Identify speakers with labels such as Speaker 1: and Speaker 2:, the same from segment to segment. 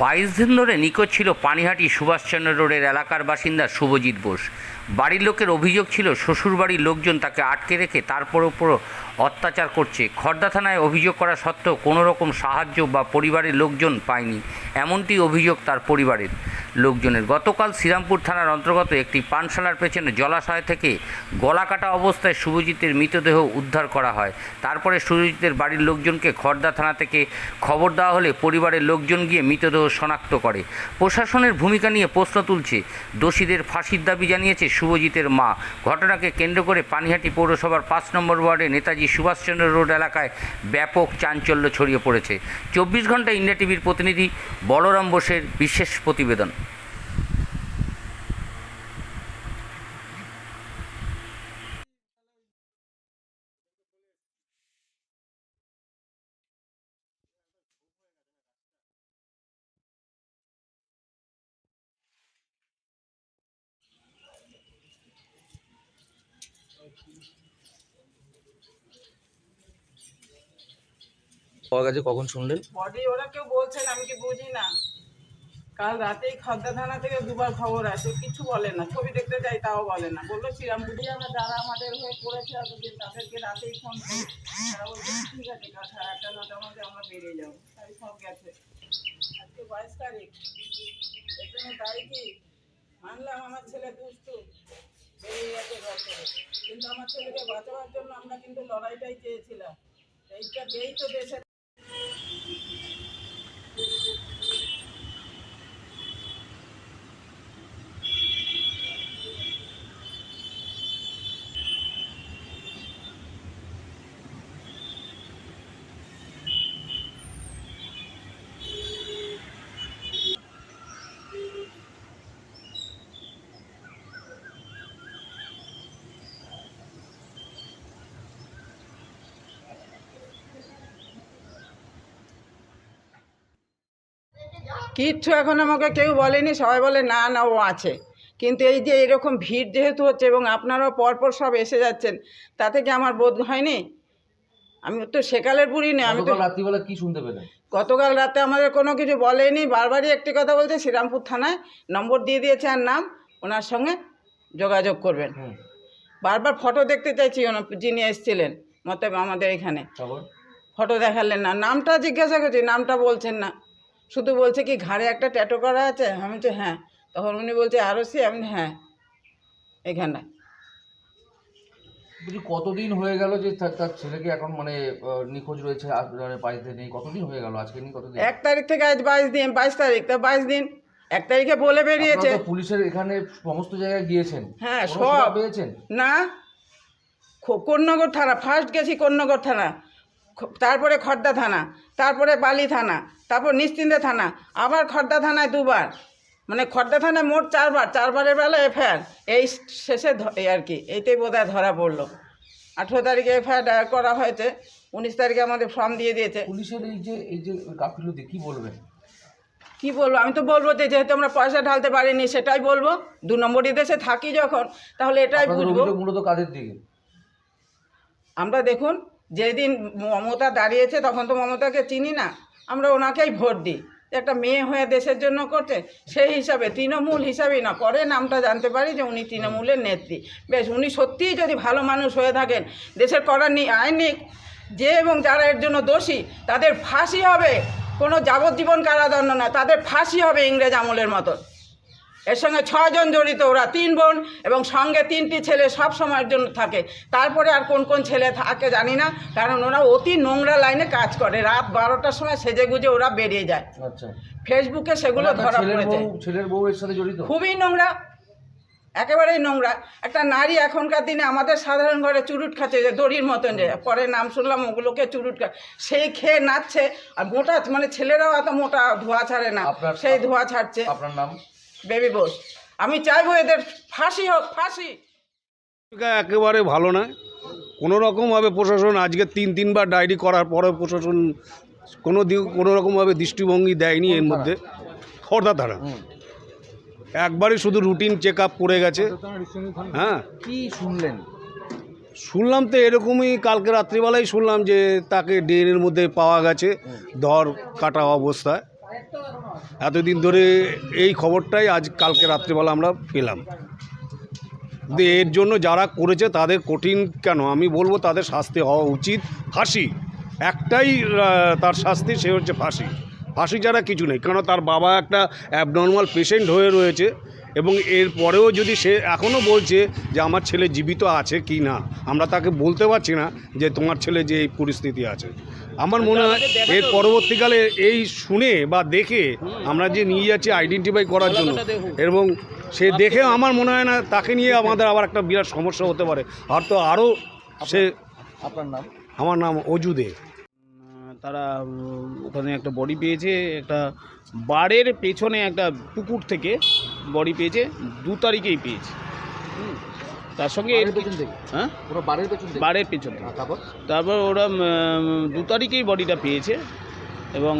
Speaker 1: বাইশ দিন ধরে নিখোঁজ ছিল পানিহাটি সুভাষচন্দ্র রোডের এলাকার বাসিন্দা শুভজিৎ বোস। বাড়ির লোকের অভিযোগ ছিল শ্বশুরবাড়ির লোকজন তাকে আটকে রেখে তারপর উপরও অত্যাচার করছে। খর্দা থানায় অভিযোগ করা সত্ত্বেও কোনো রকম সাহায্য বা পরিবারের লোকজন পায়নি। এমনটি অভিযোগ তার পরিবারের। লোকজনের গতকাল শ্রীরামপুর থানার অন্তর্গত একটি পানশালার পেছনে জলাশয় থেকে গলা কাটা অবস্থায় শুভজিতের মৃতদেহ উদ্ধার করা হয়। তারপরে শুভজিতের বাড়ির লোকজনকে খর্দা থানা থেকে খবর দেওয়া হলে পরিবারের লোকজন গিয়ে মৃতদেহ শনাক্ত করে। প্রশাসনের ভূমিকা নিয়ে প্রশ্ন তুলছে। দোষীদের ফাঁসির দাবি জানিয়েছে শুভজিতের মা। ঘটনাকে কেন্দ্র করে পানিহাটি পৌরসভার পাঁচ নম্বর ওয়ার্ডে নেতাজি সুভাষচন্দ্র রোড এলাকায় ব্যাপক চাঞ্চল্য ছড়িয়ে পড়েছে। চব্বিশ ঘণ্টা ইন্ডিয়া টিভির প্রতিনিধি বলরাম বোসের বিশেষ প্রতিবেদন।
Speaker 2: পাওয়া কখন শুনলেন?
Speaker 3: বডি ওরা কেউ বলছেন, আমি কি বুঝি না। কাল রাতেই খদ্দা থানা থেকে দুবার খবর আসে কিছু বলে না, ছবি দেখতে যাই তাও বলে না। বলল শ্রীরামপুরি আমরা যারা আমাদের হয়ে করেছে এতদিন, তাদেরকে রাতেই ফোন তারা বলছে, ঠিক আছে, কাল সাড়ে আটটা নটার মধ্যে আমরা বেরিয়ে যাব। তাই সব গেছে। আজকে বাইশ তারিখ। এখানে তারিখই মানলাম আমার ছেলে দুষ্টু। কিন্তু আমার ছেলেকে বাঁচাবার জন্য আমরা কিন্তু লড়াইটাই চেয়েছিলাম। এইটা যেই তো দেশে কিচ্ছু এখন আমাকে কেউ বলেনি সবাই বলে না না ও আছে। কিন্তু এই যে এরকম ভিড় যেহেতু হচ্ছে এবং আপনারাও পরপর সব এসে যাচ্ছেন তাতে কি আমার বোধ হয়নি? আমি তো সেকালের বুড়ি না আমি তো
Speaker 2: রাত্রিবেলা কি শুনতে পেলেন?
Speaker 3: গতকাল রাতে আমাদের কোনো কিছু বলেনি বারবারই একটি কথা বলছে শ্রীরামপুর থানায় নম্বর দিয়ে দিয়েছে আর নাম ওনার সঙ্গে যোগাযোগ করবেন। বারবার ফটো দেখতে চাইছি ওনার যিনি এসেছিলেন মতে আমাদের এখানে। ফটো দেখালেন না নামটা জিজ্ঞাসা করছি নামটা বলছেন না। শুধু বলছে কি ঘাড়ে একটা ট্যাটো করা আছে? আমি বলছি হ্যাঁ। তখন উনি বলছে আরও সি? আমি হ্যাঁ। এখানে।
Speaker 2: বলছি কতদিন হয়ে গেল যে তার ছেলেকে এখন মানে নিখোঁজ রয়েছে মানে বাড়িতে নেই? কতদিন হয়ে গেল? আজকে নেই কতদিন?
Speaker 3: এক তারিখ থেকে আজ বাইশ দিন বাইশ তারিখ তো বাইশ দিন। এক তারিখে বলে বেরিয়েছে।
Speaker 2: পুলিশের এখানে সমস্ত জায়গায় গিয়েছেন।
Speaker 3: হ্যাঁ, সব।
Speaker 2: পেয়েছেন?
Speaker 3: না কোন্নগর থানা ফার্স্ট গেছি কোন্নগর থানা। তারপরে খর্দা থানা তারপরে বালি থানা তারপর নিশ্চিন্তে থানা আবার খর্দা থানায় দুবার। মানে খর্দা থানায় মোট চারবার চারবারের বেলা এফআইআর। এই শেষে আর কি এইটাই বোধহয় ধরা পড়ল। আঠেরো তারিখে এফআইআর দায়ের করা হয়েছে উনিশ তারিখে আমাদের ফর্ম দিয়ে দিয়েছে।
Speaker 2: পুলিশের এই যে এই যে গাফিলতি কি বলবেন?
Speaker 3: কি বলব আমি তো বলব যে যেহেতু আমরা পয়সা ঢালতে পারিনি সেটাই বলব। দু নম্বরই দেশে থাকি যখন তাহলে এটাই বুঝব।
Speaker 2: মূলত কাদের দিকে?
Speaker 3: আমরা দেখুন যেদিন মমতা দাঁড়িয়েছে তখন তো মমতাকে চিনি না। আমরা ওনাকেই ভোট দিই। একটা মেয়ে হয়ে দেশের জন্য করছে, সেই হিসাবে, তৃণমূল হিসাবেই না, পরে নামটা জানতে পারি যে উনি তৃণমূলের নেত্রী। বেশ, উনি সত্যিই যদি ভালো মানুষ হয়ে থাকেন, দেশের করা নি আইন যে এবং যারা এর জন্য দোষী, তাদের ফাঁসি হবে। কোনো যাবজ্জীবন কারাদণ্ড না, তাদের ফাঁসি হবে ইংরেজ আমলের মতো এর সঙ্গে ছজন জড়িত ওরা তিন বোন এবং সঙ্গে তিনটি ছেলে সব সময়ের জন্য থাকে। তারপরে আর কোন কোন ছেলে থাকে জানি না কারণ ওরা অতি নোংরা লাইনে কাজ করে। রাত বারোটার সময় সেজে গুজে ওরা বেরিয়ে যায়।
Speaker 2: আচ্ছা।
Speaker 3: ফেসবুকে সেগুলো ধরা পড়েছে।
Speaker 2: ছেলের বউ এর সাথে জড়িত?
Speaker 3: খুবই নোংরা একেবারেই নোংরা। একটা নারী এখনকার দিনে আমাদের সাধারণ ঘরে চুরুট খাচ্ছে যে দড়ির মতন যে পরে নাম শুনলাম ওগুলোকে চুরুট খা সেই খেয়ে নাচছে আর মোটা মানে ছেলেরাও এত মোটা ধোয়া ছাড়ে না সেই ধোয়া ছাড়ছে।
Speaker 2: আপনার নাম?
Speaker 3: বেবি বোস। আমি চাইব এদের ফাঁসি হোক ফাঁসি।
Speaker 4: একেবারে ভালো না কোনো রকমভাবে প্রশাসন আজকে তিন তিনবার ডায়েরি করার পরেও প্রশাসন কোনো দিক কোনো রকমভাবে দৃষ্টিভঙ্গি দেয়নি এর মধ্যে। খর্দা তারা। একবারই শুধু রুটিন চেক আপ করে গেছে। হ্যাঁ।
Speaker 2: কি শুনলেন?
Speaker 4: শুনলাম তো এরকমই কালকে রাত্রিবেলায় শুনলাম যে তাকে ড্রেনের মধ্যে পাওয়া গেছে। ধর কাটা অবস্থায়। এতদিন ধরে এই খবরটাই আজ কালকে রাত্রিবেলা আমরা পেলাম। এর জন্য যারা করেছে তাদের কঠিন কেন? আমি বলব তাদের শাস্তি হওয়া উচিত। ফাঁসি। একটাই তার শাস্তি সে হচ্ছে ফাঁসি। ফাঁসি যারা কিছু নেই। কেন? তার বাবা একটা অ্যাবনর্মাল পেশেন্ট হয়ে রয়েছে। এবং এর পরেও যদি সে এখনও বলছে যে আমার ছেলে জীবিত আছে কি না আমরা তাকে বলতে পারছি না যে তোমার ছেলে যে এই পরিস্থিতি আছে। আমার মনে হয় এর পরবর্তীকালে এই শুনে বা দেখে আমরা যে নিয়ে যাচ্ছি আইডেন্টিফাই করার জন্য। এবং সে দেখে আমার মনে হয় না তাকে নিয়ে আমাদের আবার একটা বিরাট সমস্যা হতে পারে। আর তো আরও সে
Speaker 2: আপনার নাম?
Speaker 4: আমার নাম অজুদে
Speaker 5: তারা ওখানে একটা বডি পেয়েছে একটা বাড়ের পেছনে একটা পুকুর থেকে। বডি পেয়েছে দু তারিখেই পেয়েছে। তার সঙ্গে এর
Speaker 2: পেছন থেকে?
Speaker 5: হ্যাঁ?
Speaker 2: পুরো পেছন আর তারপর?
Speaker 5: তারপর ওরা দু তারিখেই বডিটা পেয়েছে এবং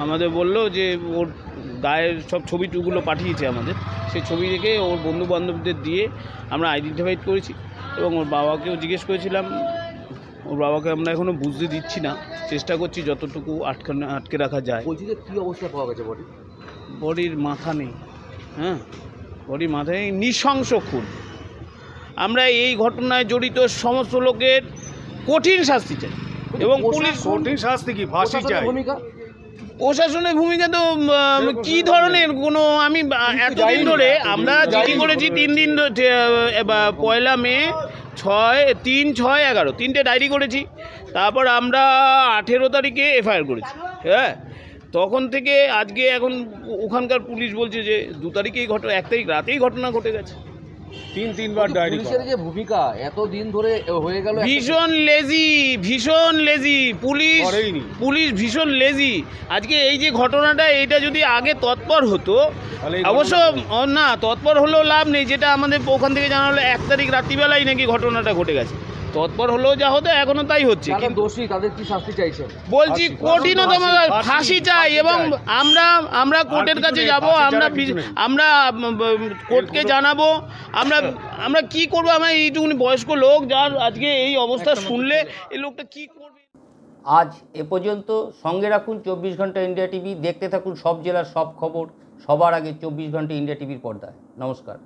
Speaker 5: আমাদের বলল যে ওর গায়ের সব ছবি টুগুলো পাঠিয়েছে আমাদের। সেই ছবি দেখে ওর বন্ধু বান্ধবদের দিয়ে আমরা আইডেন্টিফাইড করেছি এবং ওর বাবাকেও জিজ্ঞেস করেছিলাম। ওর বাবাকে আমরা এখনও বুঝতে দিচ্ছি না। চেষ্টা করছি যতটুকু আটকে আটকে রাখা যায়।
Speaker 2: বলছি যে কী অবস্থা পাওয়া গেছে বডি?
Speaker 5: বডির মাথা নেই। হ্যাঁ বডির মাথা নেই নৃশংস খুন। আমরা এই ঘটনায় জড়িত সমস্ত লোকের কঠিন শাস্তি চাই। এবং পুলিশ
Speaker 4: কঠিন শাস্তি কি? ফাঁসি চাই।
Speaker 2: ভূমিকা?
Speaker 5: প্রশাসনের ভূমিকা তো কি ধরনের? কোনো আমি এতদিন ধরে আমরা জিডি করেছি তিন দিন ধরে, পয়লা মে ছয় তিন ছয় এগারো তিনটে ডায়েরি করেছি। তারপর আমরা আঠেরো তারিখে এফআইআর করেছি। হ্যাঁ? তখন থেকে আজকে এখন ওখানকার পুলিশ বলছে যে দু তারিখেই ঘটনা এক তারিখ রাতেই ঘটনা ঘটে গেছে।
Speaker 4: তিন তিনবার ডায়েরি
Speaker 2: পুলিশের যে ভূমিকা এত দিন ধরে হয়ে গেল
Speaker 5: ভীষণ লেজি ভীষণ লেজি পুলিশ পুলিশ ভীষণ লেজি আজকে এই যে ঘটনাটা এইটা যদি আগে তৎপর হতো অবশ্য ও না তৎপর হলেও লাভ নেই। যেটা আমাদের ওখান থেকে জানা হলো এক তারিখ রাত্রিবেলায় নাকি ঘটনাটা ঘটে গেছে। তৎপর হলেও যা হতো এখনও তাই হচ্ছে। কিন্তু
Speaker 2: দোষী তাদের কি শাস্তি চাইছেন?
Speaker 5: বলছি কঠিনতম
Speaker 4: ফাঁসি,
Speaker 5: চাই এবং আমরা আমরা কোর্টের
Speaker 4: কাছে
Speaker 5: যাব আমরা আমরা কোর্টকে জানাব আমরা আমরা কি করব আমরা এইটুকুনি বয়স্ক লোক যার আজকে এই অবস্থা শুনলে এই লোকটা কি করবে?
Speaker 1: আজ এ পর্যন্ত সঙ্গে রাখুন চব্বিশ ঘণ্টা ইন্ডিয়া টিভি দেখতে থাকুন সব জেলার সব খবর সবার আগে চব্বিশ ঘণ্টা ইন্ডিয়া টিভির পর্দায়। নমস্কার।